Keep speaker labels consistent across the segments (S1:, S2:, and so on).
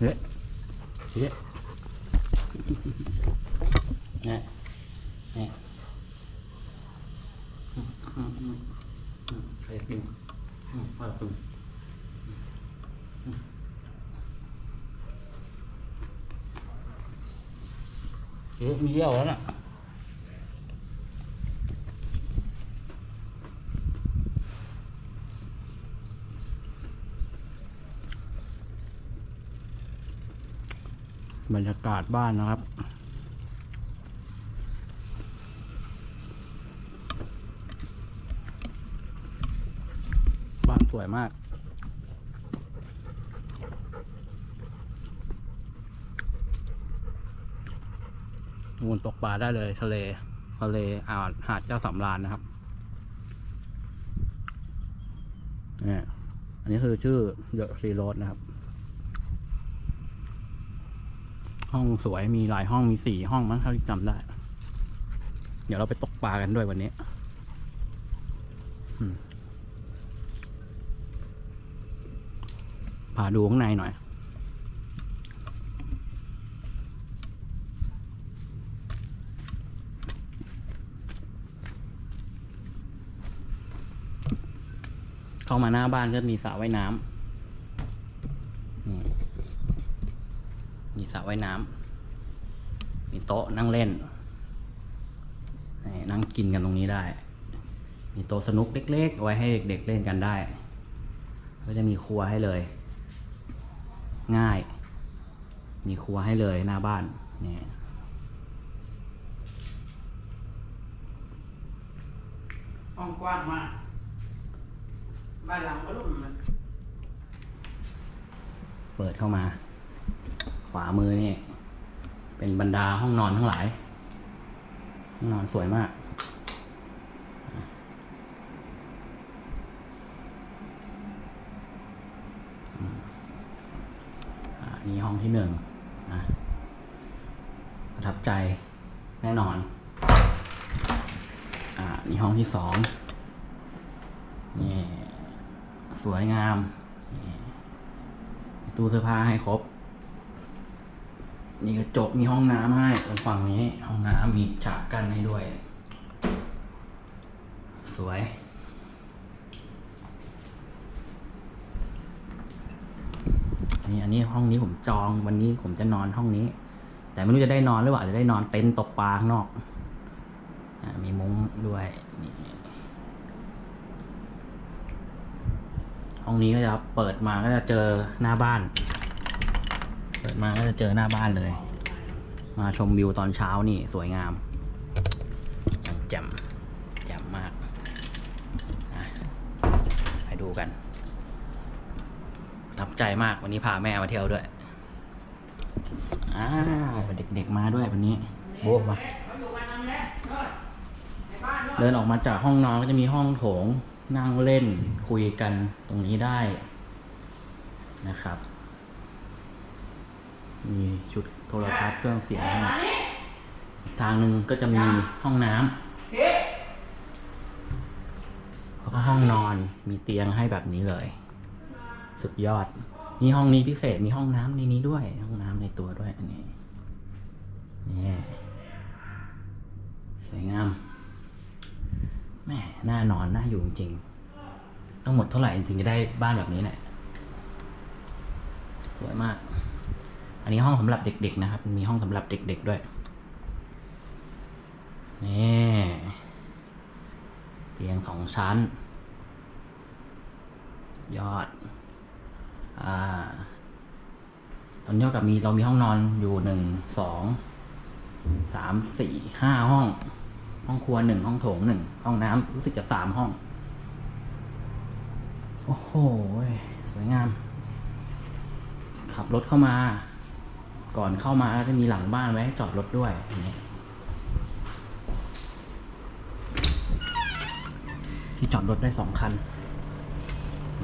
S1: เฮ้ยเฮ้ยเนี่ยนี่ยอืมอืมอืมอืมใครกินอืมว่ากินอืมเฮ้ยมีเยี่ยวแล้วน่ะ บรรยากาศบ้านนะครับ บ้านสวยมากมูลตกปลาได้เลยทะเลทะเลอ่าวหาดเจ้าสำราญนะครับนี่อันนี้คือชื่อเดอะซีโรดนะครับ ห้องสวยมีหลายห้องมีสี่ห้องมั้งเท่าที่จำได้ เดี๋ยวเราไปตกปลากันด้วยวันนี้พาดูข้างในหน่อย เข้ามาหน้าบ้านก็มีสระว่ายน้ำนี่ มี สระว่ายน้ำมีโต๊ะนั่งเล่นนี่นั่งกินกันตรงนี้ได้ มีโต๊ะสนุกเล็กๆ ไว้ให้เด็กๆเล่นกันได้ ก็จะมีครัวให้เลย ง่าย มีครัวให้เลยหน้าบ้านนี่
S2: ห้องกว้างมาก บ้านหลังก็รุ่มมัน
S1: เปิดเข้ามา ขวามือนี่ เป็นบรรดาห้องนอนทั้งหลาย ห้องนอนสวยมากอ่านี่ห้องที่หนึ่งนะประทับใจแน่นอน อ่า นี่ห้องที่สองนี่ สวยงาม ตู้เสื้อผ้าให้ครบ มีกระจกมีห้องน้ำให้ตรงฝั่งนี้ ห้องน้ำมีฉากกั้นให้ด้วย สวย นี่อันนี้ห้องนี้ผมจองวันนี้ผมจะนอนห้องนี้ แต่ไม่รู้จะได้นอนหรือเปล่าอาจจะได้นอนเต็นท์ตกปลาข้างนอกมีมุ้งด้วยนี่ห้องนี้ก็จะเปิดมาก็จะเจอหน้าบ้าน ปิดมาก็จะเจอหน้าบ้านเลย มาชมวิวตอนเช้านี่สวยงามแจ่มแจ่มมากอะไปดูกันรับใจมากวันนี้พาแม่มาเที่ยวด้วยอ่าเด็กๆมาด้วยวันนี้โบ๊ะมา
S2: เขาอยู่กันทำแล้วเออในบ้านเนอะ
S1: เดินออกมาจากห้องนอนก็จะมีห้องโถงนั่งเล่นคุยกันตรงนี้ได้นะครับ มีชุดโทรทัศน์เครื่องเสียงให้
S2: มานี่
S1: อีกทางหนึ่งก็จะมีห้องน้ำ
S2: เฮ้ย
S1: แล้วก็ห้องนอนมีเตียงให้แบบนี้เลย สุดยอด นี่ห้องนี้พิเศษมีห้องน้ำในนี้ด้วย ห้องน้ำในตัวด้วยอันนี้นี่สวยงามแม่น่านอนน่าอยู่จริงๆต้องหมดเท่าไหร่ถึงจะได้บ้านแบบนี้เนี่ยสวยมาก อันนี้ห้องสำหรับเด็กๆนะครับ มีห้องสำหรับเด็ก ๆด้วยนี่เตียงสองชั้น ยอดอ่าตอนนี้เท่ากับมีเรามีห้องนอนอยู่หนึ่งสองสามสี่ห้าห้อง ห้องครัวหนึ่งห้องโถงหนึ่งห้องน้ำรู้สึกจะสามห้อง โอ้โห สวยงาม ขับรถเข้ามา ก่อนเข้ามาก็จะมีหลังบ้านไว้ให้จอดรถด้วยอย่างนี้ที่จอดรถได้สองคัน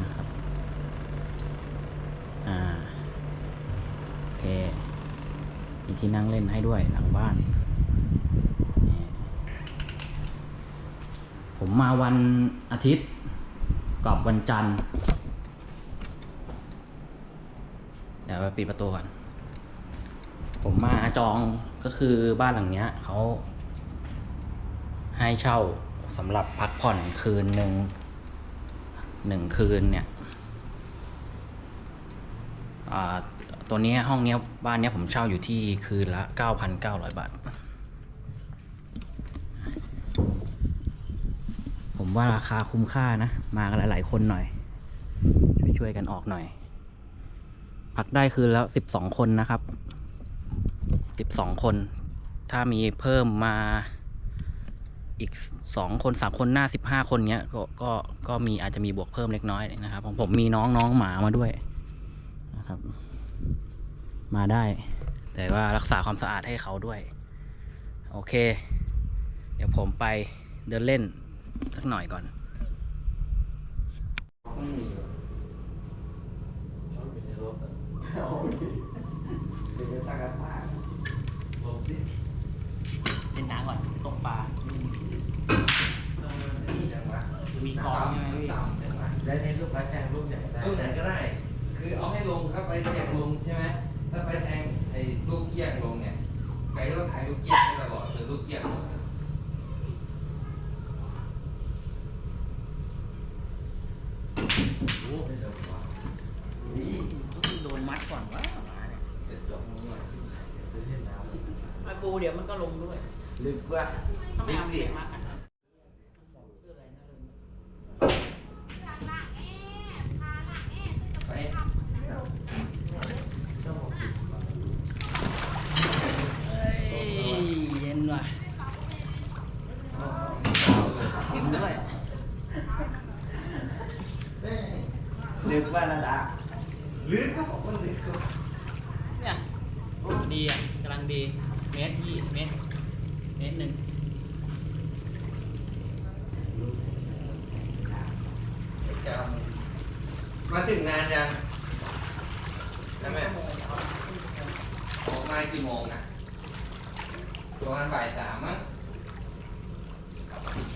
S1: นะครับอ่าโอเคมีที่นั่งเล่นให้ด้วยหลังบ้านผมมาวันอาทิตย์กับวันจันทร์เดี๋ยวเดี๋ยวไปปิดประตูก่อน ผมมาจองก็คือบ้านหลังเนี้ยเขาให้เช่าสำหรับพักผ่อนคืนหนึ่งหนึ่งคืนเนี่ยตัวนี้ห้องเนี้ยบ้านเนี้ยผมเช่าอยู่ที่คืนละเก้าพันเก้าร้อยบาท ผมว่าราคาคุ้มค่านะ มากันหลาย ๆ คนหน่อย ช่วยๆกันออกหน่อย พักได้คืนแล้วสิบสองคนนะครับ สิบสองคน ถ้ามีเพิ่มมาอีกสองคนสามคนหน้าสิบห้าคนเนี้ยก็ก็ก็มีอาจจะมีบวกเพิ่มเล็กน้อยนะครับของผมมีน้องน้องหมามาด้วยนะครับ มาได้ แต่ว่ารักษาความสะอาดให้เขาด้วย โอเค เดี๋ยวผมไปเดินเล่นสักหน่อยก่อน
S3: ไม่มีว่ะชอบอยู่ในรถอะ
S4: เอาดิเดี๋ยวจะตากระตาก
S3: ลงดิ
S1: เล่นน้ำก่อนตกปลา
S3: เออนี่จังวะ
S1: มีกองใช่ไหมพี่
S3: ต่ำจังวะ
S4: แล้วในรูปพระแทงรูปไหนได้
S3: รูปไหนก็ได้ คือเอาให้ลงครับไปแทงลงใช่ไหมถ้าไปแทงไอ้ลูกเกี้ยงลงเนี่ยไก่ก็ต้องถ่ายลูกเกี้ยงให้ตลอดหรือลูกเกี้ยงลง
S1: โอ้
S4: ไม่เดี๋ยวก่อนนี่
S1: โดนมัดก่อนวะหมาเนี่ย
S3: เดี๋ยวจบมือหน่อย
S4: จะเล่นน้ำ
S2: มาปูเดี๋ยวมันก็ลงด้วย
S4: ลึกว่า
S2: ทำไมเอาเสียงมากอะชื่ออะไรนะลืม
S3: ไป
S1: เฮ้ยเย็นว่ะกินด้วย
S4: ลึกว่าระดับ
S3: ลึกก็บอกว่าลึกก็
S1: เนี่ยดีอะกำลังดี เมตรยี่เมตรเมตรหนึ่ง
S3: จะมาถึงนานยังใช่ไหมออกมากี่โมงอะประมาณบ่ายสามมั้ง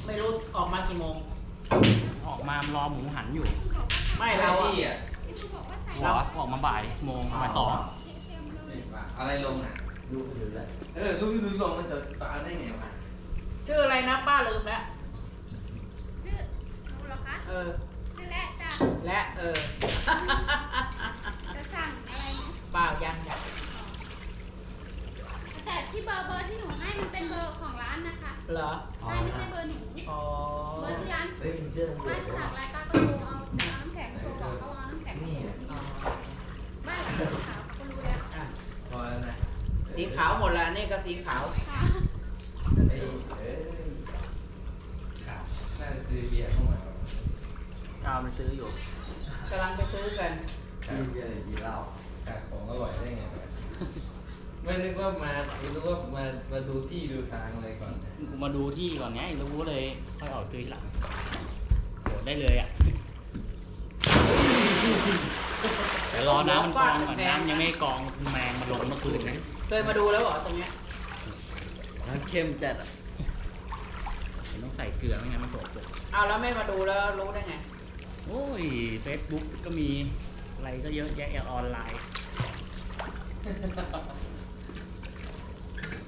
S2: ไม่รู้ออกมากี่โมง
S1: ออกมารอหมูหันอยู่
S2: ไม่เราอะ
S3: ที่อะ
S1: รอออกมาบ่ายโมงบ่ายสอง
S3: อะไรลงอะ
S4: ลูกอยู่เลย
S3: เออลูกลูกลงมันจะตาได้ไงวะ
S2: ชื่ออะไรนะป้าลืมแล้ว
S5: ชื่อหนูเหรอคะ
S2: เออ
S5: ชื่อและจ้ะ
S2: และเออ
S5: จะสั่งอะไรไหม
S2: เปล่ายังยัง
S5: แต่ที่เบอร์เบอร์ที่หนูให้มันเป็นเบอร์ของร้านนะคะ
S2: เหรอ
S5: ใช่ไม่ใช่เบอร์หนู
S2: อ๋อ
S5: เบอร์ที่ร้าน
S4: เฮ้ยมีเสื้อตำรว
S5: บ้า
S4: จ
S5: น
S4: ด้วย
S5: สั่งอะไรป้าก็โทร ขาว
S2: หมดแล้วนี่ก็สีขาว
S5: ค่ะ
S3: ไอ้เอ้ยขาดน่าจะซื้อเบียร์เข้ามา
S1: เจ้ามันซื้ออยู่
S2: กำลังไปซื้อกัน
S4: กินเบียร์หรือกินเหล้า
S3: ขาดของอร่อยได้ไงวะไม่นึกว่ามาไม่นึกว่ามามาดูที่ดูทางอะไรก่อน
S1: กูมาดูที่ก่อนไงรู้เลยค่อยออกซื้อทีหลังโหได้เลยอะแต่รอน้ำมันกองก่อนน้ำยังไม่กองแมงมาลงเมื่อคืนนะ
S2: เคยมาดูแล้วเหรอตรงเนี้ย
S4: น้ำเข้มจัดอะ
S1: ต้องใส่เกลือไม่งั้นมันโสกปรก
S2: เอาแล้วไม่มาดูแล้วรู้ได้ไง
S1: โอ้ยเฟซบุ๊กก็มีอะไรก็เยอะแยะออนไลน์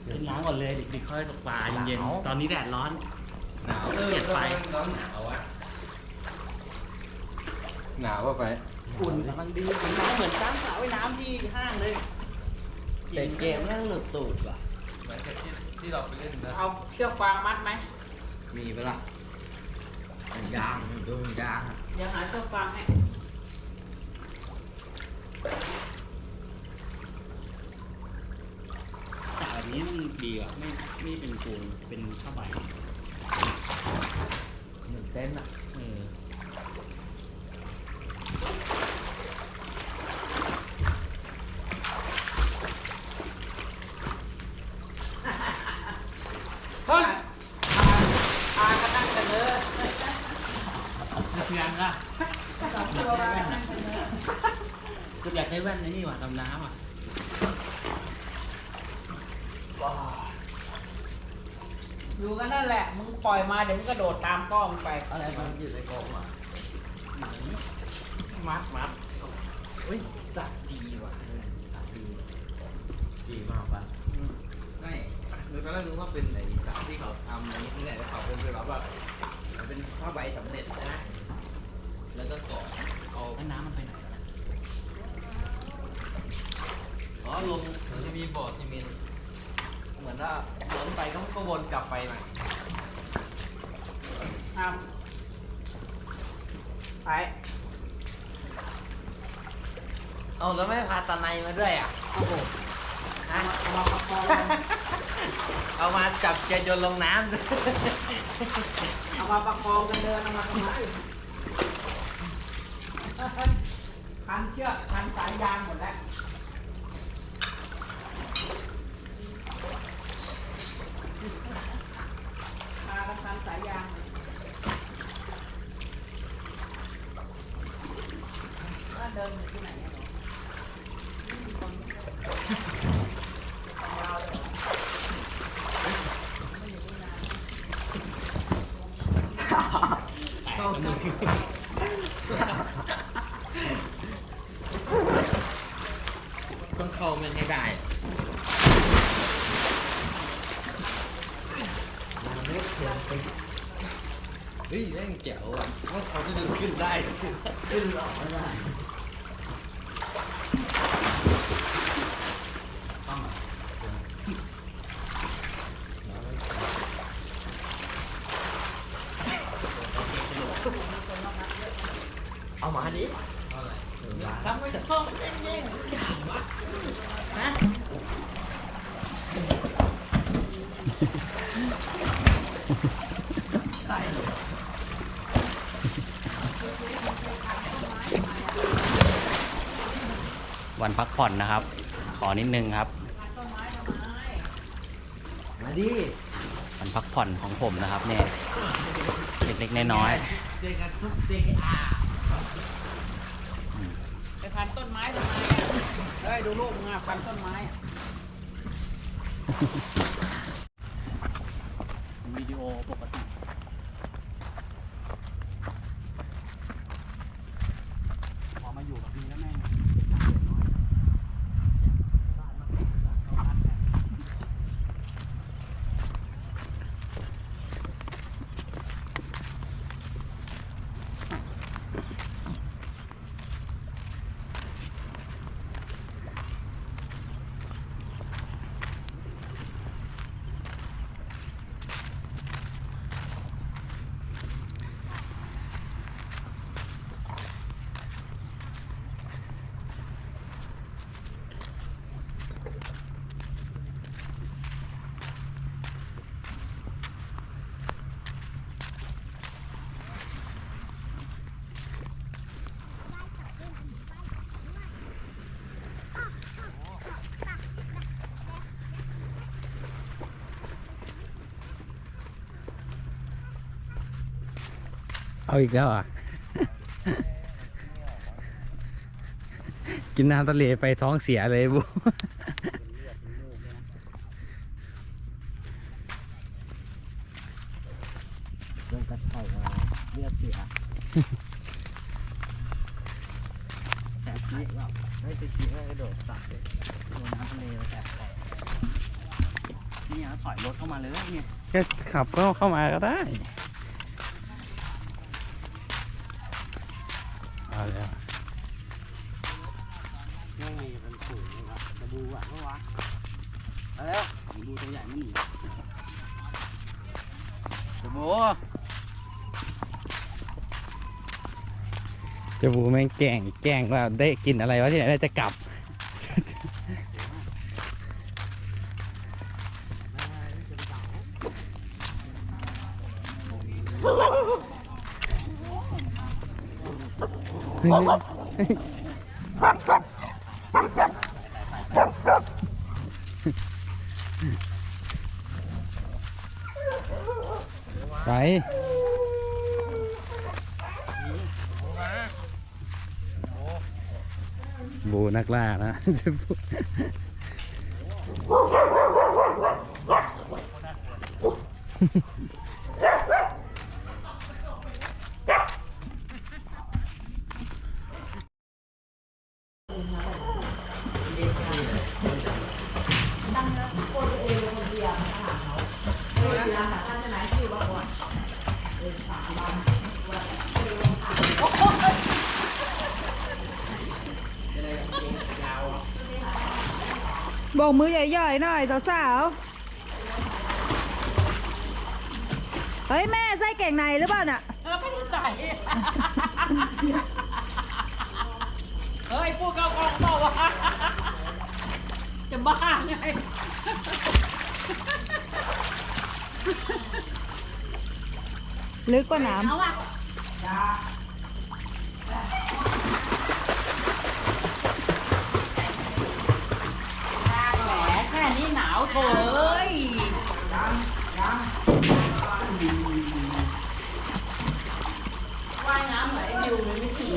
S1: เล่นน้ำก่อนเลยดึกๆค่อยตกปลาเย็นๆตอนนี้แดดร้อน
S3: หนาวเออ
S1: เกลียดไป
S3: ร้อนหนาววะหนาวว่าไป
S1: อุ่นกำลังดีผมน้ำเหมือนจ้างสาวว่ายน้ำที่ห้างเลย
S4: แต่เกมนั่งหลุดตูดว่ะ
S3: เหมือนกับที่ที่เราไปเล่นนะ
S2: เอาเชือกฟางมัดไหม
S4: มีปะล่ะยางดูยางอะ
S2: เดี๋ยวหาเชือกฟางให้
S1: สาวนี้มันดีอะไม่ไม่เป็นปูนเป็นผ้าใบ
S4: เหมือนเต้นอะ
S1: เออ
S2: เฮ้ยพากันนั่งกันเลย
S1: ยังอะ
S2: สองตัวพากันนั่งกันเลย
S1: กูอยากได้แว่นในนี่ว่ะดำน้ำอะ
S2: อยู่กันนั่นแหละ มึงปล่อยมาเดี๋ยวมึงก็โดดตามกล้องไป
S4: อะไรมันอยู่ในกองอะ
S2: มัดมัด
S4: เฮ้ยจัดดีว่ะ
S3: ดีมากป่ะไม่หนูตอนแรกนึกว่าเป็นไอ้สาวที่เขาทำอันนี้ที่ไหนแล้วเขาเป็นแบบว่ามันเป็นผ้าใบสำเร็จนะแล้วก็เกาะเอา
S6: แล้วน้ำมันไปไหนแล้วนะ
S3: อ๋อลงเหมือนจะมีบ่อซีเมนต์เหมือนว่าล้นไปก็ก็วนกลับไปใหม่
S2: อ้าวไป
S3: เอาแล้วไม่พาตาในมาด้วยอะ
S2: โอ้โห
S3: ฮะ
S2: เอามาประคอง
S3: เอามาจับแกโยนลงน้ำ
S2: เอามาประคองกันเดินเอามาทำไมพันเชือกพันสายยางหมดแล้วพากันพันสายยางเลยว่าเดินอยู่ที่ไหนอะหนูไม่มีคนยาวเลยเหรอไม่อยู่ที่นาน
S3: เข้า ต้องเข้ามันให้ได้เฮ้ยแม่งเจ๋วอะว่าเขาจะดึงขึ้นได้ ขึ้นหรอไม่ได้
S6: ต้องเหรอ
S3: เอามาดิทำไม่ชอบแย่งๆอย่างวะฮะ
S6: วันพักผ่อนนะครับ ขอนิดนึงครับ
S3: มาดิ
S6: วันพักผ่อนของผมนะครับเนี่ย เล็กๆน้อย
S3: เจอกันทุกเด็กอะ
S6: ๆอืม
S2: ไปพัน ต้นไม้ทำไมอะเฮ้ยดูลูกมึงอะพันต้นไม้อะ
S6: วิดีโอปกติพอมาอยู่กับพี่แล้วแม่ง
S1: เอาอีกแล้วอะ กินน้ำทะเลไปท้องเสียเลยบุ
S6: เรื่องกระไข่เลือดเสียแสบชี้ว่าไม่ไปชี้ก็กระโดดสัตว์เลยโดนน้ำทะเลแสบคอนี่อะถอยรถเข้ามาเลยเนี่ย
S1: ก็ขับเข้าเข้ามาก็ได้ เอาแล้ว
S6: ยังไงมันสูงวะจะ บูอะเมื่อวะเอาแล้วผมดูตัวใหญ่ไม่หนีจะบู
S1: เจะบูแม่งแกล้งแกล้งว่าได้กินอะไรวะที่ไหนได้จะกลับ เฮ้ย ไปบูนักล่านะ
S7: บอกมือใหญ่ๆหน่อยสาวๆเฮ้ยแม่ไส้เก่งในหรือเปล่าน่ะ
S2: เออไม่ได้ใส่เฮ้ยพูดเข้ากองเปล่าวะจะบ้าไง
S7: ลึกกว่าน้
S2: เอาอะแหมแค่ นี้หนาวโถเอ้ยว่ายน้ำไหลอยู่เลยไม่ถึง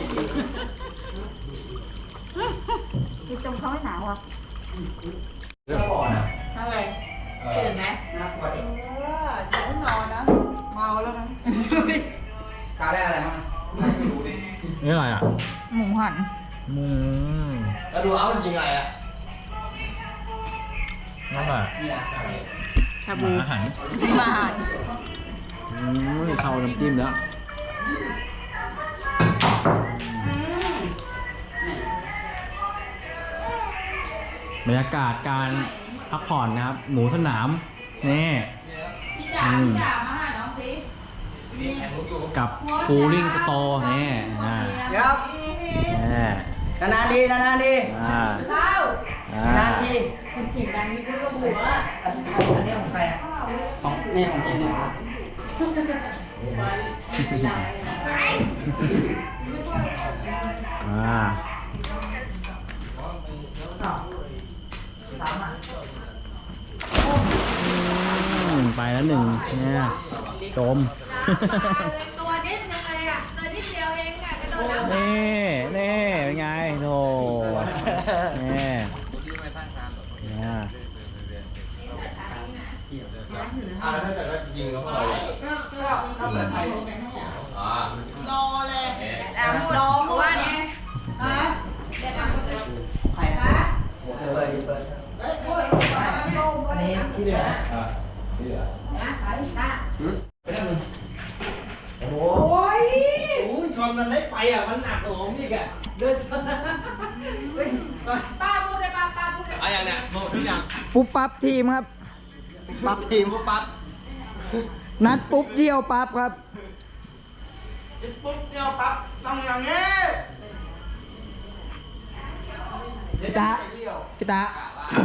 S5: กินตรงเขาให้หน
S2: นไหม
S3: กาได้อะไรมั้งไม่รู้ดิ
S8: นี่อะไรอะำ
S7: หมูหัน
S8: อืม
S3: แล้วดูเอาจริงอะไรอะ
S8: นั่นแหละ
S3: นี่นะ
S7: ชาบู
S8: อาหาร
S7: ที่มาหัน
S8: อืมเข้าน้ำจิ้มแล้วบรรยากาศการพักผ่อนนะครับ หมูสนามนี่อืมกับคูลิ่งสโตร์นี่อ่า
S3: ครับ
S8: นี่
S3: นานๆทีนานๆที
S8: อ่าอ่า หน้า
S3: นๆที
S2: เสียงดังนี่พูดว่าหัว
S3: อันนี้ของใครอะของนี่ของผมเนี่ย
S8: อ่าไปแล้วหนึ่งเนี่ยจม
S7: อันนี้ที่เหลือ
S3: อ่าที่เหลือ
S7: โอ้ย
S3: โอ้ยชนมันไม่ไปอะ มันหนักกว่าผมอีกอะเดินชน
S5: ป้าพูดเลยป้าป้าพูดเลย
S3: อะไรอย่างเนี้ยโมทุกอย่าง
S7: ปุ๊บปั๊บทีมครับ
S3: ปั๊บทีมปุ๊บปั๊บ
S7: นัดปุ๊บเดียวปั๊บครับ
S3: ปุ๊บเดียวปั๊บต้องอย่างนี้
S7: พี่ตาพี่ตา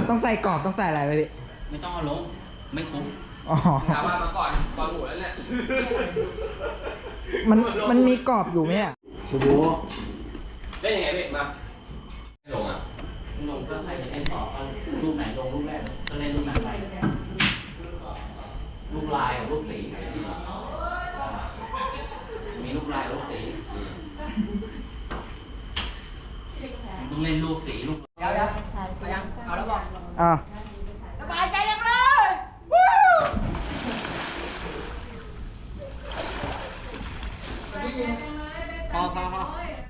S7: ต้องใส่กรอบต้องใส่อะไรไปพี่
S1: ไม่ต้องเอาลง ไม่คุ้ม
S7: อ๋อ
S3: ถามมามาก่อนก่อนหมูแล้วเนี่ย
S7: มันมันมีกรอบอยู่ไหมอะ
S1: โอ้โห
S3: เล่นยังไงพี่มาไม่ลงอะ
S1: ลงก็ใครจะเล่นต่อก็รูปไหนลงรูปแรกก็เล่นรูปนั้นไปรูปลายกับรูปสีมีรูปลายรูปสีต้องเล่นรูปสีรูป
S3: เดี๋ยวเดี๋ยวเอายังเอาแล้วบอก
S7: อ่า
S5: อ่